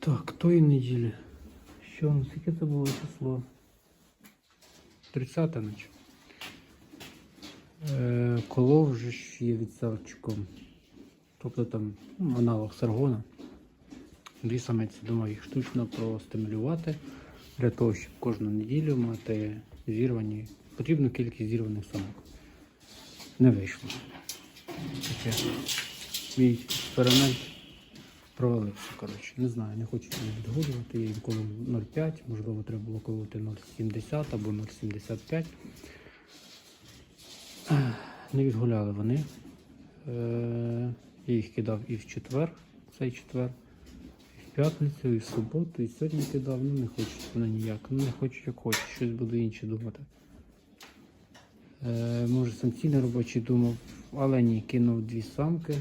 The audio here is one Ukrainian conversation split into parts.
Так, тої неділі. Що, ну скільки це було число? 30 наче. Е, колов вже ж є відсавчиком. Тобто там ну, аналог саргона. Дві самиці, думаю, їх штучно простимулювати для того, щоб кожну неділю мати зірвані, потрібну кількість зірваних самок. Не вийшло. Мій експеримент провалився. Коротше. Не знаю, не хочу її відгулювати. Я їм колов 0,5, можливо, треба було колоти 0,70 або 0,75. Не відгуляли вони. Е, Я їх кидав і в четвер, цей четвер, і в п'ятницю, і в суботу, і сьогодні кидав. Ну не хочуть вони ніяк. Ну не хочуть, як хочуть, щось буду інше думати. Е, може самці не робочі думав, але ні, кинув дві самки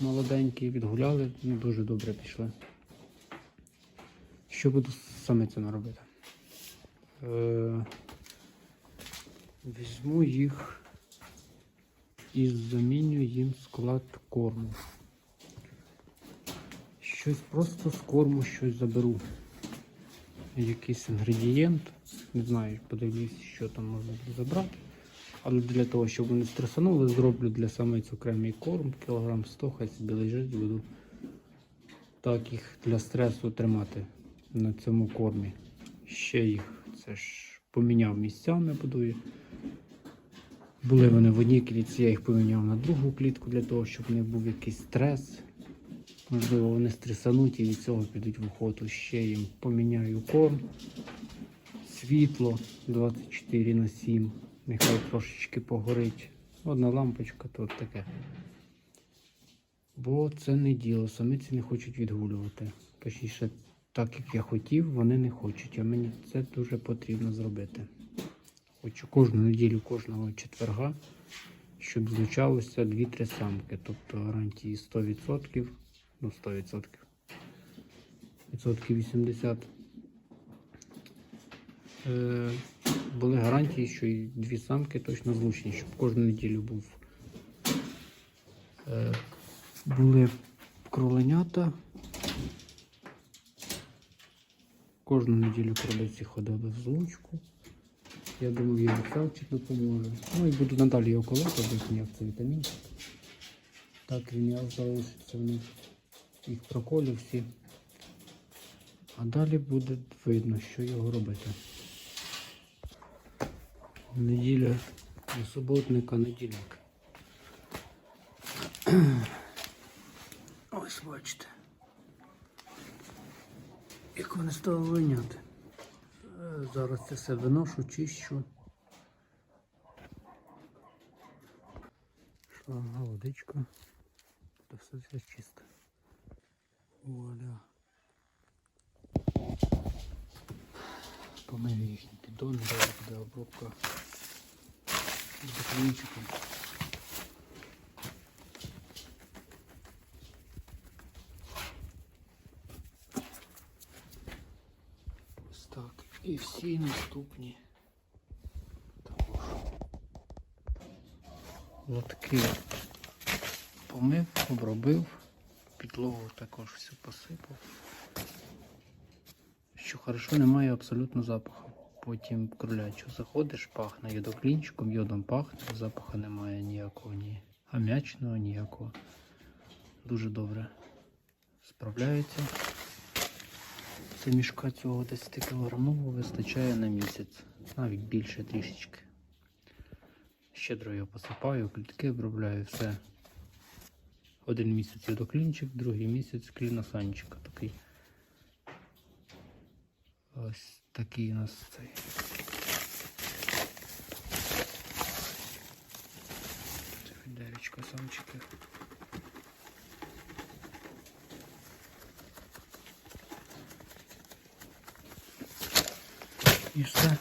молоденькі, відгуляли, ну, дуже добре пішли. Що буду з самицями робити? Е, візьму їх і заміню їм склад корму. Щось просто з корму щось заберу. Якийсь інгредієнт. Не знаю, подивлюсь, що там можна забрати. Але для того, щоб вони стресанули, зроблю для самиць окремий корм, кілограм 100, хай собі лежить, буду так їх для стресу тримати на цьому кормі. Ще їх це ж поміняв місцями, будую. Були вони в одній клітці, я їх поміняв на другу клітку для того, щоб не був якийсь стрес. Можливо, вони стресануть і від цього підуть в охоту. Ще їм поміняю корм, світло 24 на 7. Нехай трошечки погорить. Одна лампочка, то таке. Бо це не діло. Самиці не хочуть відгулювати. Точніше, так як я хотів, вони не хочуть. А мені це дуже потрібно зробити. Хочу кожну неділю, кожного четверга, щоб злучалося 2-3 самки. Тобто гарантії 100%, ну 100%, відсотків 80. Е, були гарантії, що і дві самки точно злучні, щоб кожну неділю був. Е, були кроленята. Кожну неділю кролиці ходили в злучку. Я думаю, їм Савчик допоможе. Ну і буду надалі його колоти, бо ніяк це вітамін. Так він я залишиться в них. Їх проколю всі. А далі буде видно, що його робити. Неділя, не суботник, а недільник. Ось бачите. Як вони стали виняти. Е, Зараз це все виношу, чищу. Шланга, водичка. Та все це чисто. Вуаля. Помив їхні піддони, зараз буде обробка з клінчиком. Ось так. І всі наступні. Також. Лотки помив, обробив, підлогу також всю посипав. Що хорошо, немає абсолютно запаху. Потім кролячу заходиш, пахне йодоклінчиком, йодом пахне, запаху немає ніякого, ні ам'ячного, ніякого. Дуже добре справляється. Це мішка цього 10 кілограмового вистачає на місяць, навіть більше трішечки. Щедро його посипаю, клітки обробляю, все. Один місяць йодоклінчик, другий місяць кліносанчик такий. Ось такий у нас цей. Це відеречко самчики. І все.